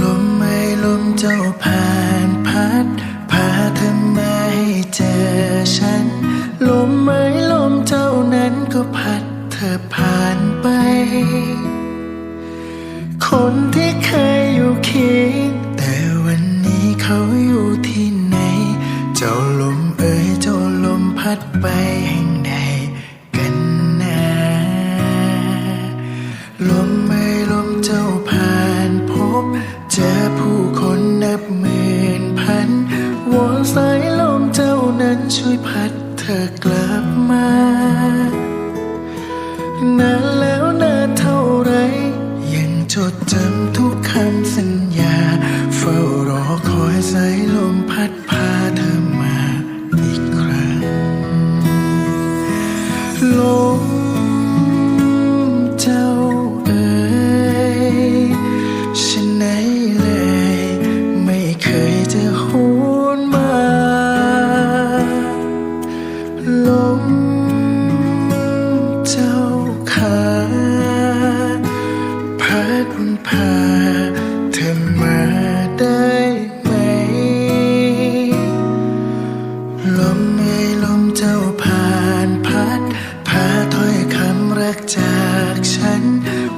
ลมไม่ลมเจ้าผ่านพัดพาเธอมาให้เจอฉัน อคอยสายลมพัดพาเธอมาอีกครั้ง ลมเจ้าเอ๋ยฉันไนเลย ไม่เคยจะหูนมา ลมเจ้าขาพัดวนผ่า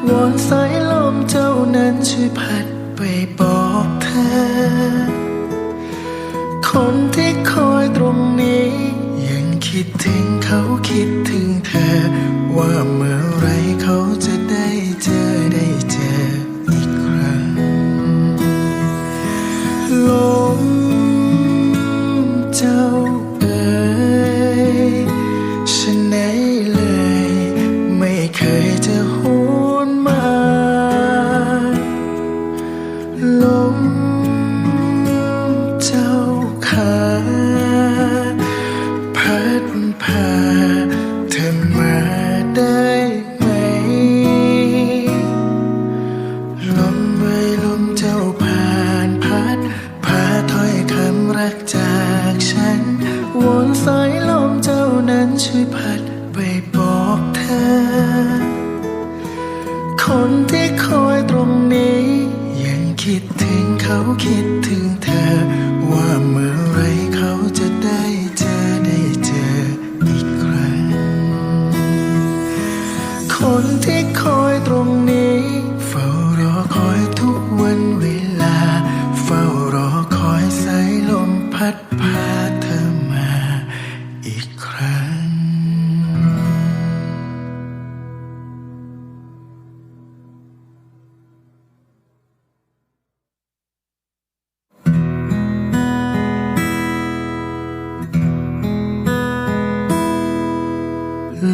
วอนสายลมเจ้านั้นช่วยพัดไปบอกเธอ คนที่คอยตรงนี้ ยังคิดถึงเขาคิดถึงเธอ ว่าเมื่อไรเขาจะได้เจอได้เจออีกครั้งลมเจ้า อยลมเจ้านั้นช่วยพัดไปบอกเธอ คนที่คอยตรงนี้ ยังคิดถึงเขาคิดถึง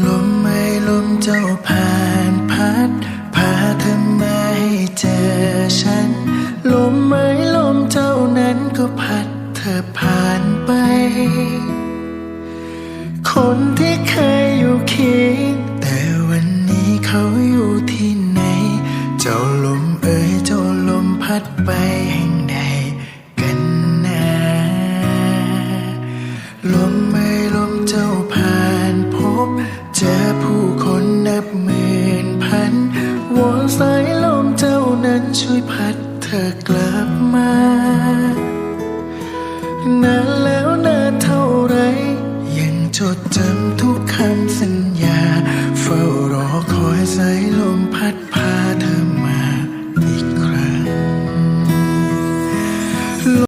ลมไม่ลมเจ้าผ่านพัด พาเธอมาให้เจอฉัน อคอยใจลมพัดผ่าน